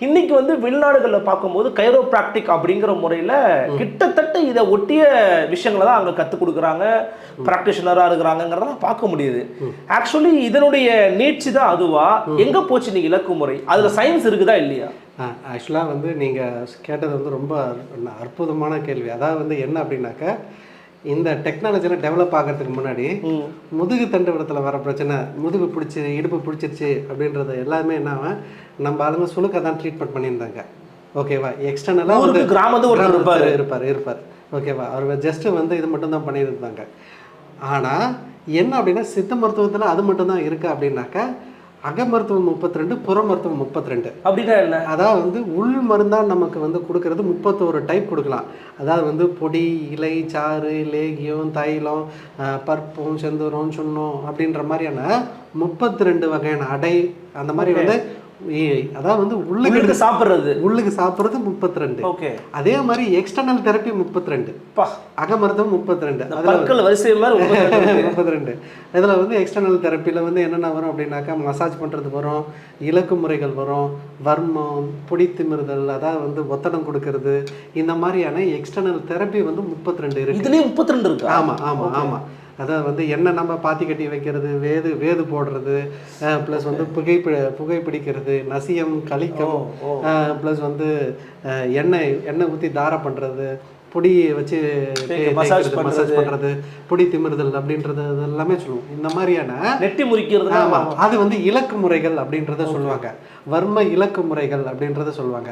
இன்னைக்கு வந்து வெளிநாடுகளில் பார்க்கும்போது கைரோப்ராக்டிக் அப்படிங்கிற முறையில் கிட்டத்தட்ட இதை ஒட்டிய விஷயங்களை தான் அங்கே கற்றுக் கொடுக்குறாங்க. ப்ராக்டிஷனராக இருக்கிறாங்கிறதெல்லாம் பார்க்க முடியுது. ஆக்சுவலி இதனுடைய நீட்சி தான் அதுவா? எங்கே போச்சு இன்னைக்கு இலக்கு முறை? அதில் சயின்ஸ் இருக்குதா இல்லையா? ஆக்சுவலாக வந்து நீங்கள் கேட்டது வந்து ரொம்ப அற்ப- அற்புதமான கேள்வி. அதாவது வந்து என்ன அப்படின்னாக்கா இந்த டெக்னாலஜிலாம் டெவலப் ஆகிறதுக்கு முன்னாடி. முதுகு தண்டுவடத்தில் வர பிரச்சனை முதுகு பிடிச்சி இடுப்பு பிடிச்சிருச்சு அப்படின்றது எல்லாமே என்ன நம்ம ஆளுங்க சுழுக்க தான் ட்ரீட்மெண்ட் பண்ணியிருந்தாங்க. ஓகேவா எக்ஸ்டர்னலாக ஊருக்கு கிராமத்து ஒருத்தர் இருப்பாரு. இருப்பார் இருப்பார். ஓகேவா அவர் ஜஸ்ட் வந்து இது மட்டும் தான் பண்ணியிருந்தாங்க. ஆனால் என்ன அப்படின்னா சித்த மருத்துவத்தில் அது மட்டும் தான் இருக்கு அப்படின்னாக்கா அக மருத்துவம் முப்பத்தி ரெண்டு புற மருத்துவம் முப்பத்தி ரெண்டு அப்படின்னா என்ன? அதாவது வந்து உள் மருந்தாக நமக்கு வந்து கொடுக்கறது முப்பத்தோரு டைப் கொடுக்கலாம். அதாவது வந்து பொடி இலை சாறு லேகியம் தைலம் பற்பம் செந்தூரம் சுண்ணம் அப்படின்ற மாதிரியான முப்பத்தி ரெண்டு வகையான அடை அந்த மாதிரி வந்து அதாவது வந்து உள்ளுக்கு சாப்பிட்றது. உள்ளுக்கு சாப்பிட்றது முப்பத்தி ரெண்டு ஓகே. அதே மாதிரி எக்ஸ்டர்னல் தெரப்பி முப்பத்தி ரெண்டு அக மருத்துவம் முப்பத்தி ரெண்டு பற்கள் வரிசை முப்பத்தி ரெண்டு. இதில் வந்து எக்ஸ்டர்னல் தெரப்பியில் வந்து என்னென்ன வரும் அப்படின்னாக்கா மசாஜ் பண்ணுறது வரும் இலக்கு முறைகள் வரும் வர்மம் பொடி திமிறுதல் அதாவது வந்து ஒத்தடம் கொடுக்கறது இந்த மாதிரியான எக்ஸ்டர்னல் தெரப்பி வந்து முப்பத்தி ரெண்டு இருக்கு. இதுலயே முப்பத்தி ரெண்டு இருக்கா ஆமாம் ஆமாம் ஆமாம் அதாவது வந்து என்ன நம்ம பாத்தி கட்டி வைக்கிறது வேது வேது போடுறது ப்ளஸ் வந்து புகைப்பி புகைப்பிடிக்கிறது நசியம் கலிக்கம் ஓ, ப்ளஸ் வந்து எண்ணெய் எண்ணெய் ஊற்றி தாரம் பண்ணுறது பொடியை வச்சு massage மசாஜ் பண்ணுறது பொடி திமிறுதல் அப்படின்றது எல்லாமே சொல்லுவோம். இந்த மாதிரியான நெட்டி முறிக்கிறது ஆமா அது வந்து இலக்கு முறைகள் அப்படின்றத சொல்லுவாங்க. வர்ம இலக்கு முறைகள் அப்படின்றத சொல்லுவாங்க.